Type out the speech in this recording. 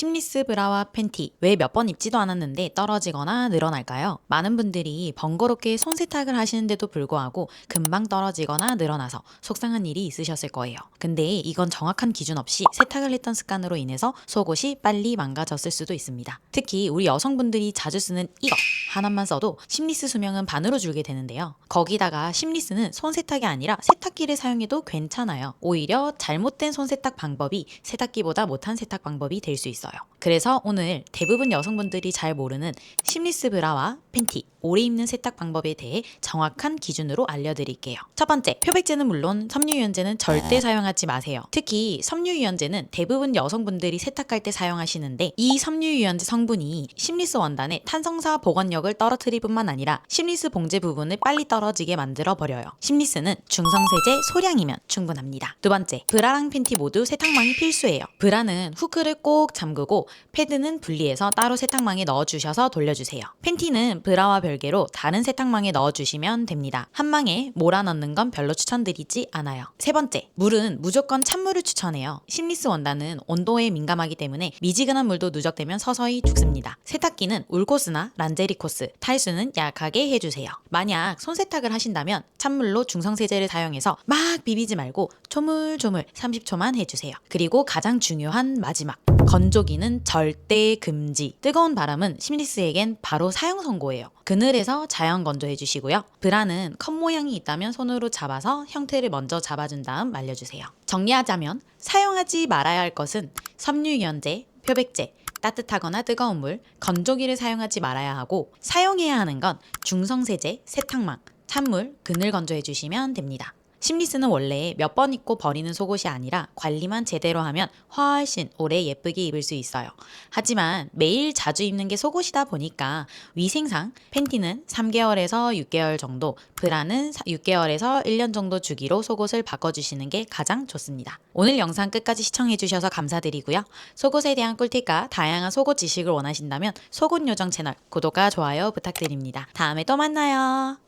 심리스 브라와 팬티 왜 몇 번 입지도 않았는데 떨어지거나 늘어날까요? 많은 분들이 번거롭게 손세탁을 하시는데도 불구하고 금방 떨어지거나 늘어나서 속상한 일이 있으셨을 거예요. 근데 이건 정확한 기준 없이 세탁을 했던 습관으로 인해서 속옷이 빨리 망가졌을 수도 있습니다. 특히 우리 여성분들이 자주 쓰는 이거 하나만 써도 심리스 수명은 반으로 줄게 되는데요. 거기다가 심리스는 손세탁이 아니라 세탁기를 사용해도 괜찮아요. 오히려 잘못된 손세탁 방법이 세탁기보다 못한 세탁 방법이 될 수 있어요. 있어요. 그래서 오늘 대부분 여성분들이 잘 모르는 심리스 브라와 팬티 오래 입는 세탁 방법에 대해 정확한 기준으로 알려드릴게요. 첫 번째, 표백제는 물론 섬유유연제는 절대 사용하지 마세요. 특히 섬유유연제는 대부분 여성분들이 세탁할 때 사용하시는데 이 섬유유연제 성분이 심리스 원단의 탄성사 복원력을 떨어뜨릴 뿐만 아니라 심리스 봉제 부분을 빨리 떨어지게 만들어 버려요. 심리스는 중성세제 소량이면 충분합니다. 두 번째, 브라랑 팬티 모두 세탁망이 필수예요. 브라는 후크를 꼭 잠그고 패드는 분리해서 따로 세탁망에 넣어주셔서 돌려주세요. 팬티는 브라와 별개로 다른 세탁망에 넣어주시면 됩니다. 한 망에 몰아 넣는 건 별로 추천드리지 않아요. 세 번째, 물은 무조건 찬물을 추천해요. 심리스 원단은 온도에 민감하기 때문에 미지근한 물도 누적되면 서서히 죽습니다. 세탁기는 울코스나 란제리 코스, 탈수는 약하게 해주세요. 만약 손세탁을 하신다면 찬물로 중성세제를 사용해서 막 비비지 말고 조물조물 30초만 해주세요. 그리고 가장 중요한 마지막. 건조기는 절대 금지. 뜨거운 바람은 심리스에겐 바로 사용 선고예요. 그늘에서 자연 건조해 주시고요. 브라는 컵 모양이 있다면 손으로 잡아서 형태를 먼저 잡아준 다음 말려주세요. 정리하자면 사용하지 말아야 할 것은 섬유유연제, 표백제, 따뜻하거나 뜨거운 물, 건조기를 사용하지 말아야 하고 사용해야 하는 건 중성세제, 세탁망, 찬물, 그늘 건조해 주시면 됩니다. 심리스는 원래 몇 번 입고 버리는 속옷이 아니라 관리만 제대로 하면 훨씬 오래 예쁘게 입을 수 있어요. 하지만 매일 자주 입는 게 속옷이다 보니까 위생상 팬티는 3개월에서 6개월 정도, 브라는 6개월에서 1년 정도 주기로 속옷을 바꿔주시는 게 가장 좋습니다. 오늘 영상 끝까지 시청해주셔서 감사드리고요. 속옷에 대한 꿀팁과 다양한 속옷 지식을 원하신다면 속옷 요정 채널 구독과 좋아요 부탁드립니다. 다음에 또 만나요.